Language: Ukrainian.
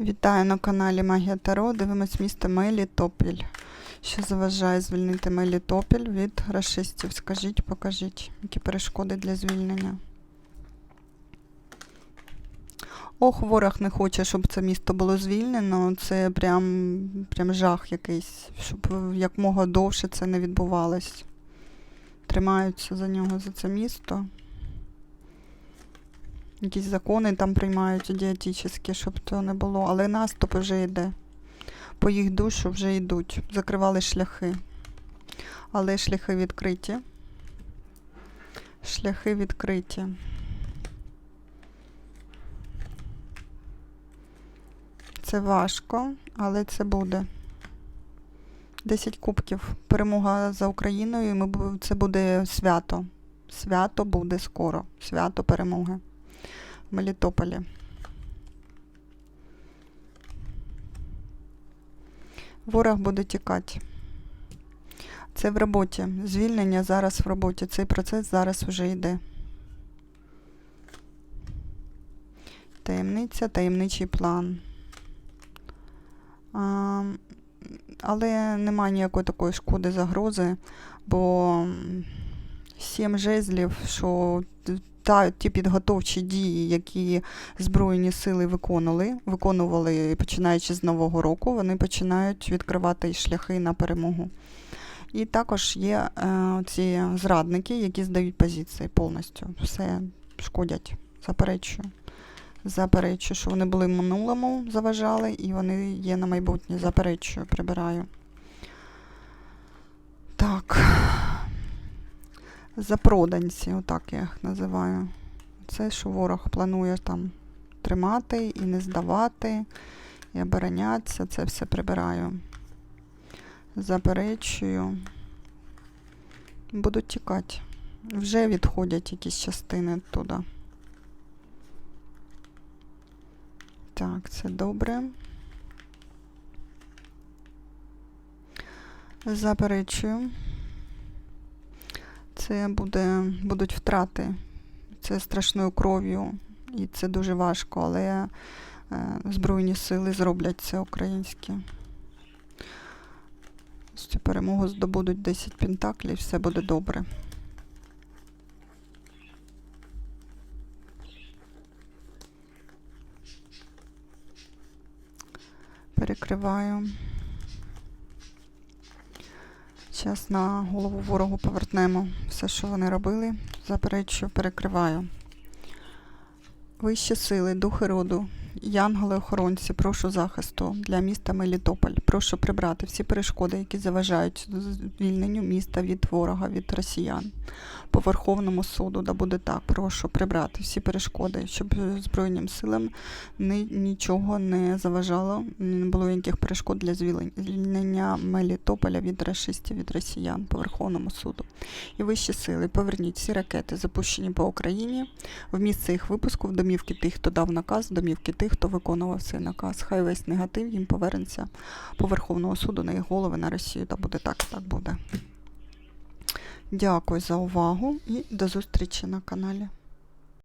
Вітаю на каналі Магія Таро. Дивимось місто Мелітопіль. Що заважає звільнити Мелітопіль від рашистів? Скажіть, покажіть, які перешкоди для звільнення. Ох, ворог не хоче, щоб це місто було звільнено. Це прям, прям жах якийсь, щоб якмога довше це не відбувалось. Тримаються за нього, за це місто. Якісь закони там приймають ідіотичні, щоб цього не було. Але наступ вже йде. По їх душу вже йдуть. Закривали шляхи. Але шляхи відкриті. Шляхи відкриті. Це важко, але це буде. 10 кубків. Перемога за Україною. Ми, це буде свято. Свято буде скоро. Свято перемоги. Мелітополі. Ворог буде тікати. Це в роботі. Звільнення зараз в роботі. Цей процес зараз вже йде. Таємниця, таємничий план. А, але немає ніякої такої шкоди загрози, бо сім жезлів, що та, ті підготовчі дії, які Збройні сили виконували, виконували починаючи з Нового року, вони починають відкривати шляхи на перемогу. І також є е, ці зрадники, які здають позиції повністю. Все шкодять, заперечую. Заперечую, що вони були в минулому, заважали, і вони є на майбутнє. Заперечую, прибираю. Так. Запроданці, отак я їх називаю. Це, що ворог планує там тримати і не здавати, і оборонятися, це все прибираю. Заперечую. Будуть тікати. Вже відходять якісь частини туди. Так, це добре. Заперечую. Це буде, будуть втрати. Це страшною кров'ю, і це дуже важко, але е, Збройні сили зроблять це українські. Цю перемогу здобудуть 10 пентаклів, все буде добре. Перекриваю. Зараз на голову ворогу повернемо все, що вони робили. Заперечую, перекриваю. Вищі сили, духи роду, янголи-охоронці, прошу захисту для міста Мелітополь. Прошу прибрати всі перешкоди, які заважають звільненню міста від ворога, від росіян. По Верховному суду, да буде так, прошу прибрати всі перешкоди, щоб Збройним силам ні, нічого не заважало, не було ніяких перешкод для звільнення Мелітополя від рашистів, від росіян по Верховному суду. І вищі сили, поверніть всі ракети, запущені по Україні, в місце їх випуску, в домівки тих, хто дав наказ, в домівки тих, хто виконував цей наказ. Хай весь негатив їм повернеться по Верховного суду на їх голови на Росію. Та буде так, так буде. Дякую за увагу і до зустрічі на каналі.